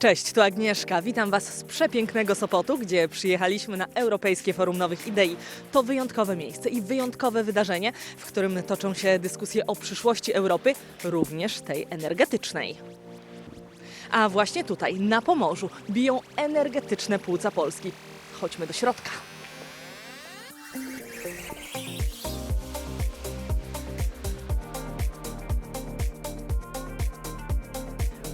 Cześć, tu Agnieszka. Witam Was z przepięknego Sopotu, gdzie przyjechaliśmy na Europejskie Forum Nowych Idei. To wyjątkowe miejsce i wyjątkowe wydarzenie, w którym toczą się dyskusje o przyszłości Europy, również tej energetycznej. A właśnie tutaj, na Pomorzu, biją energetyczne płuca Polski. Chodźmy do środka.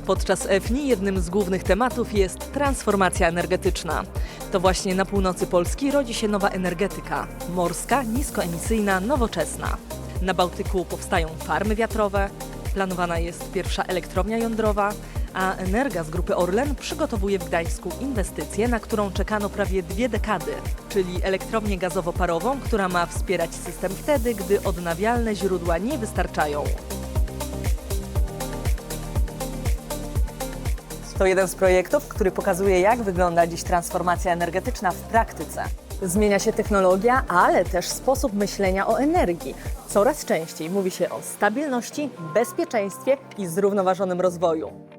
Podczas EFNI jednym z głównych tematów jest transformacja energetyczna. To właśnie na północy Polski rodzi się nowa energetyka morska, niskoemisyjna, nowoczesna. Na Bałtyku powstają farmy wiatrowe, planowana jest pierwsza elektrownia jądrowa, a Energa z grupy Orlen przygotowuje w Gdańsku inwestycję, na którą czekano prawie dwie dekady, czyli elektrownię gazowo-parową, która ma wspierać system wtedy, gdy odnawialne źródła nie wystarczają. To jeden z projektów, który pokazuje, jak wygląda dziś transformacja energetyczna w praktyce. Zmienia się technologia, ale też sposób myślenia o energii. Coraz częściej mówi się o stabilności, bezpieczeństwie i zrównoważonym rozwoju.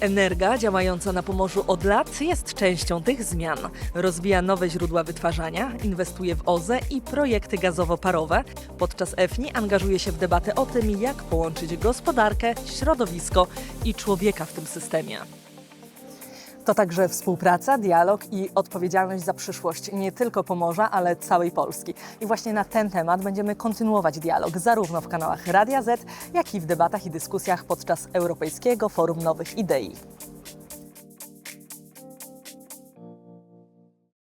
Energa, działająca na Pomorzu od lat, jest częścią tych zmian. Rozwija nowe źródła wytwarzania, inwestuje w OZE i projekty gazowo-parowe. Podczas EFNI angażuje się w debatę o tym, jak połączyć gospodarkę, środowisko i człowieka w tym systemie. To także współpraca, dialog i odpowiedzialność za przyszłość nie tylko Pomorza, ale całej Polski. I właśnie na ten temat będziemy kontynuować dialog zarówno w kanałach Radia Z, jak i w debatach i dyskusjach podczas Europejskiego Forum Nowych Idei.